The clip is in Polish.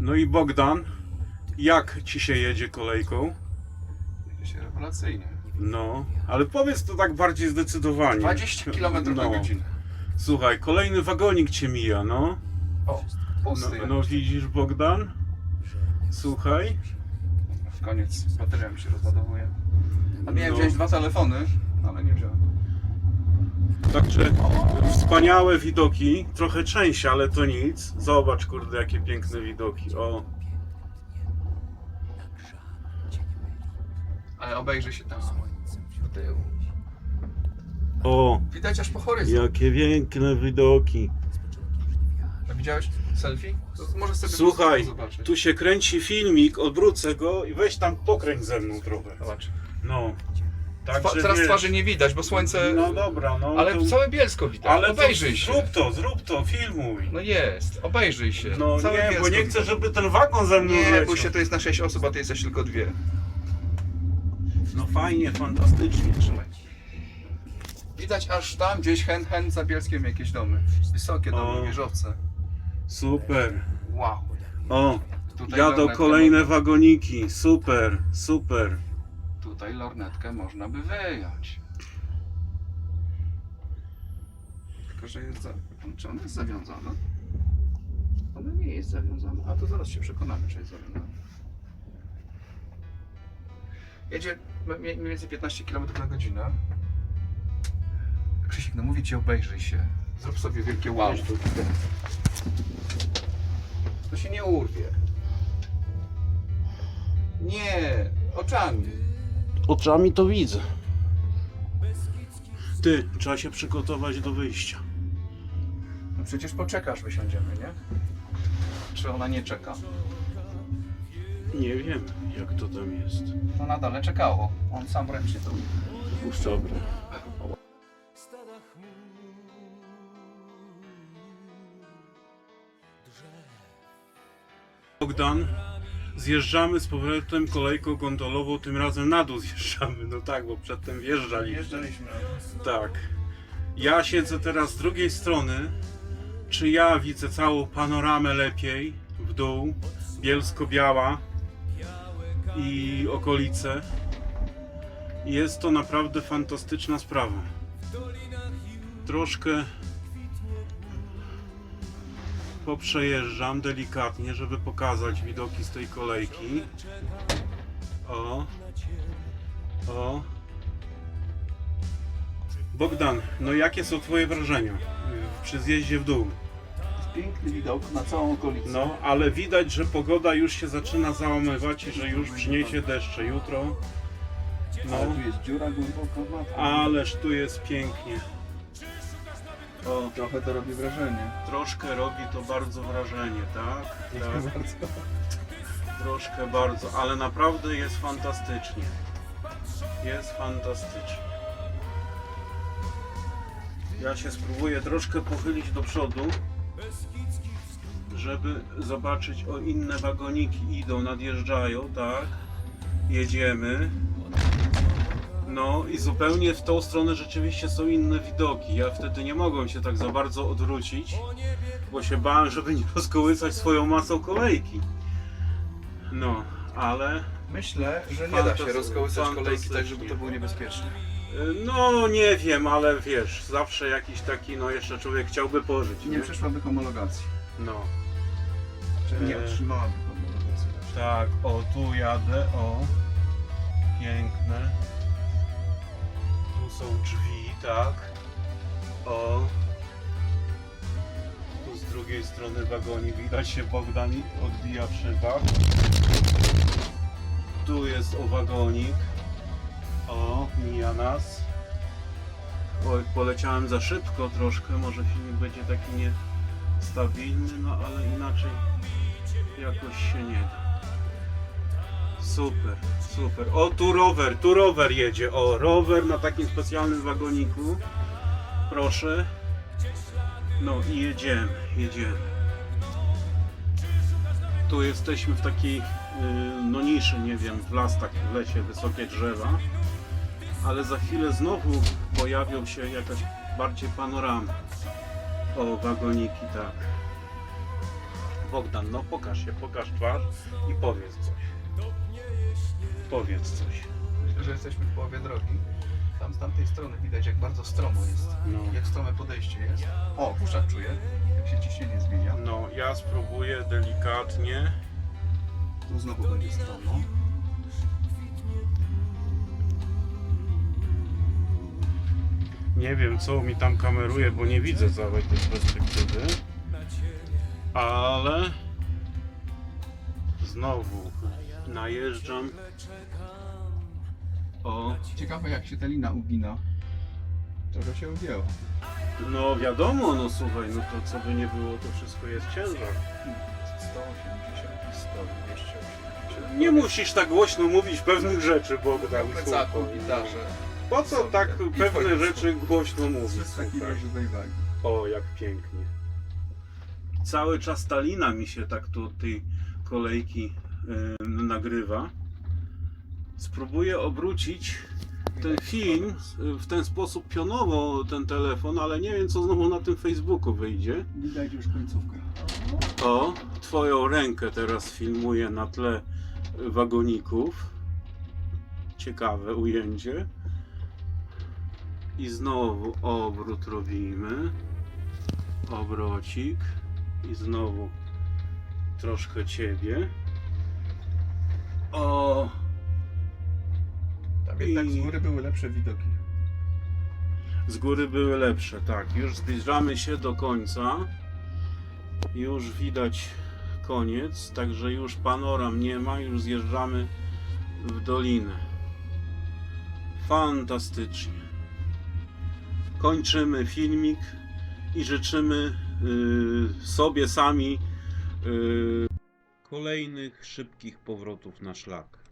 No i Bogdan, jak ci się jedzie kolejką? Jedzie się rewelacyjnie. No, ale powiedz to tak bardziej zdecydowanie. 20 km na No. godzinę. Słuchaj, kolejny wagonik cię mija, no. O, No, pusty. no widzisz Bogdan? Słuchaj. W koniec bateria mi się rozładowuje. A miałem No. wziąć dwa telefony, ale nie wziąłem. Także wspaniałe widoki, trochę część, ale to nic. Zobacz kurde jakie piękne widoki. O, Ale obejrzy się tam. Do tyłu. o, Widać aż po horyzont. jakie piękne widoki. A Widziałeś selfie? To może sobie Słuchaj, zobaczyć. tu się kręci filmik, odwrócę go i weź tam pokręć ze mną trochę. Zobacz. No. Także teraz wiesz, twarzy nie widać, bo słońce... No dobra, no. ale to, całe Bielsko widać. ale to obejrzyj się. zrób to, zrób to, filmuj. No jest, obejrzyj się. No Całe nie, bo Bielsko nie chcę, widać. żeby ten wagon ze mną Nie, leciał. bo się to jest na 6 osób, a ty jesteś tylko dwie. No fajnie, fantastycznie. Trzymaj. Widać aż tam gdzieś hen, hen za Bielskiem jakieś domy. Wysokie domy, O. wieżowce. Super. Wow. O, Tutaj jadą kolejne wagoniki. Super, super. Tutaj lornetkę można by wyjąć. Tylko, że jest za... Czy ona jest zawiązana? Ona nie jest zawiązana. A to zaraz się przekonamy, czy jest zawiązana. Jedzie mniej więcej 15 km na godzinę. Krzysiek, no mówię ci, obejrzyj się. Zrób sobie wielkie wow. To się nie urwie. Nie, oczami. Oczami to widzę. Ty, trzeba się przygotować do wyjścia. No przecież poczekasz, wysiądziemy, nie? Czy ona nie czeka? Nie wiem, jak to tam jest. No na dole czekało. On sam ręcznie to Dobra. Bogdan, zjeżdżamy z powrotem kolejką gondolową, tym razem na dół zjeżdżamy. No tak, bo przedtem wjeżdżaliśmy. Jeżdżaliśmy. Tak. Ja siedzę teraz z drugiej strony. Czy ja widzę całą panoramę lepiej w dół? Bielsko-Biała i okolice. Jest to naprawdę fantastyczna sprawa. Troszkę poprzejeżdżam delikatnie, żeby pokazać widoki z tej kolejki. O. O. Bogdan, no jakie są Twoje wrażenia y, przy zjeździe w dół? Piękny widok na całą okolicę. No, ale widać, że pogoda już się zaczyna załamywać i że już przyniesie deszcze jutro. No, Ale tu jest dziura głęboka ależ tu jest pięknie. O, trochę to robi wrażenie. Troszkę robi to bardzo wrażenie, tak? tak. Bardzo. Troszkę bardzo, ale naprawdę jest fantastycznie. Jest fantastycznie. Ja się spróbuję troszkę pochylić do przodu, żeby zobaczyć o inne wagoniki idą, nadjeżdżają, tak? Jedziemy. No i zupełnie w tą stronę rzeczywiście są inne widoki. Ja wtedy nie mogłem się tak za bardzo odwrócić, bo się bałem, żeby nie rozkołysać swoją masą kolejki. No, ale Myślę, że nie da się rozkołysać kolejki tak, żeby to było niebezpieczne. y, no nie wiem, ale wiesz, zawsze jakiś taki, no jeszcze człowiek chciałby pożyć, nie? Nie przeszłaby homologacji. No, Czy nie Eee. otrzymałaby homologacji. tak, o tu jadę, o, piękne. Są drzwi, tak, o. Tu z drugiej strony wagonik, widać się Bogdan odbija w szybach. Tu jest o wagonik. O, mija nas. Oj, poleciałem za szybko troszkę, może filmik będzie taki niestabilny, no ale inaczej jakoś się nie da. Super, super. O, tu rower, tu rower jedzie. O, rower na takim specjalnym wagoniku. Proszę. No i jedziemy, jedziemy. Tu jesteśmy w takiej yy, no niszy, nie wiem, w las tak w lesie, wysokie drzewa. Ale za chwilę znowu pojawią się jakaś bardziej panorama. O, wagoniki, tak. Bogdan, no pokaż się, pokaż twarz i powiedz coś. Powiedz coś. Myślę, że jesteśmy w połowie drogi. Tam z tamtej strony widać, jak bardzo stromo jest. No. Jak strome podejście jest. O, puszczak czuję, jak się ciśnienie zmienia. No, ja spróbuję delikatnie. Tu znowu będzie stromo. Nie wiem, co mi tam kameruje, bo nie widzę całej tej perspektywy. Ale znowu najeżdżam. O, Ciekawe, jak się ta lina ugina. Trochę się ugięło. no wiadomo, no słuchaj, no to co by nie było, to wszystko jest ciężar. 180 i 100, 280. Nie musisz tak głośno mówić pewnych rzeczy, Bogdan. Na plecaku, słuchaj. gitarze. Po co tak I pewne rzeczy głośno mówić? Słuchaj? wagi. O, jak pięknie. Cały czas ta lina mi się tak tu od tej kolejki nagrywa. Spróbuję obrócić ten film w ten sposób pionowo, ten telefon, ale nie wiem co znowu na tym Facebooku wyjdzie. Widać już końcówkę. O, twoją rękę teraz filmuję na tle wagoników. Ciekawe ujęcie. I znowu obrót robimy. Obrocik. I znowu troszkę ciebie. O, Tam jednak z góry były lepsze widoki. z góry były lepsze, tak. Już zbliżamy się do końca. Już widać koniec, także już panoram nie ma, już zjeżdżamy w dolinę. Fantastycznie. Kończymy filmik i życzymy y, sobie sami kolejnych szybkich powrotów na szlak.